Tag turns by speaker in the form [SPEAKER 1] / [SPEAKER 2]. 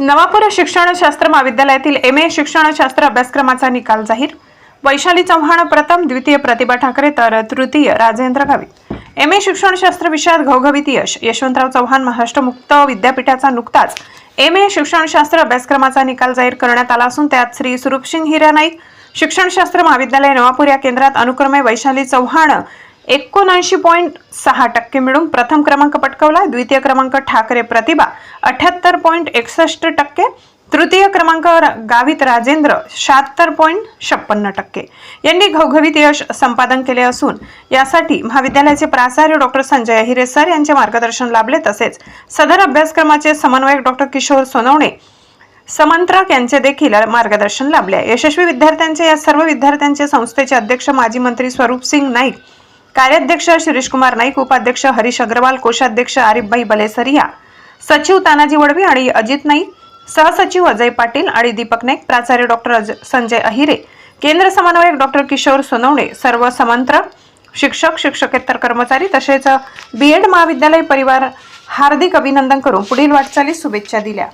[SPEAKER 1] नवापूर शिक्षणशास्त्र महाविद्यालयातील M A शिक्षणशास्त्र अभ्यासक्रमाचा निकाल जाहीर. वैशाली चव्हाण प्रथम द्वितीय प्रतिभा ठाकरे तर तृतीय राजेंद्र गावित एम ए शिक्षणशास्त्र विषयात घवघवीत यश. यशवंतराव चव्हाण महाराष्ट्र मुक्त विद्यापीठाचा नुकताच एम ए शिक्षणशास्त्र अभ्यासक्रमाचा निकाल जाहीर करण्यात आला असून त्यात श्री सुरूपसिंग हिरा नाईक शिक्षणशास्त्र महाविद्यालय नवापूर या केंद्रात अनुक्रमे वैशाली चव्हाण एकोणऐंशी पॉईंट सहा टक्के मिळून प्रथम क्रमांक पटकवला. द्वितीय क्रमांक ठाकरे प्रतिभा अठ्याहत्तर पॉईंट एकसष्ट टक्के. तृतीय क्रमांक गावित राजेंद्र शहात्तर पॉईंट छप्पन्न टक्के. यांनी घवघवीत यश संपादन केले असून यासाठी महाविद्यालयाचे प्राचार्य डॉक्टर संजय अहिरे सर यांचे मार्गदर्शन लाभले. तसेच सदर अभ्यासक्रमाचे समन्वयक डॉक्टर किशोर सोनवणे समंत्रक यांचे देखील मार्गदर्शन लाभले. यशस्वी विद्यार्थ्यांचे या सर्व विद्यार्थ्यांचे संस्थेचे अध्यक्ष माजी मंत्री स्वरूप सिंग नाईक कार्याध्यक्ष शिरीष कुमार नाईक उपाध्यक्ष हरीश अग्रवाल कोषाध्यक्ष आरिफभाई बलेसरिया सचिव तानाजी वडवी आणि अजित नाईक सहसचिव अजय पाटील आणि दीपक नाईक प्राचार्य डॉक्टर अज- संजय अहिरे केंद्र समन्वयक डॉक्टर किशोर सोनवणे सर्व समंत्र शिक्षक शिक्षकेतर कर्मचारी तसेच बी एड महाविद्यालय परिवार हार्दिक अभिनंदन करून पुढील वाटचालीस शुभेच्छा दिल्या.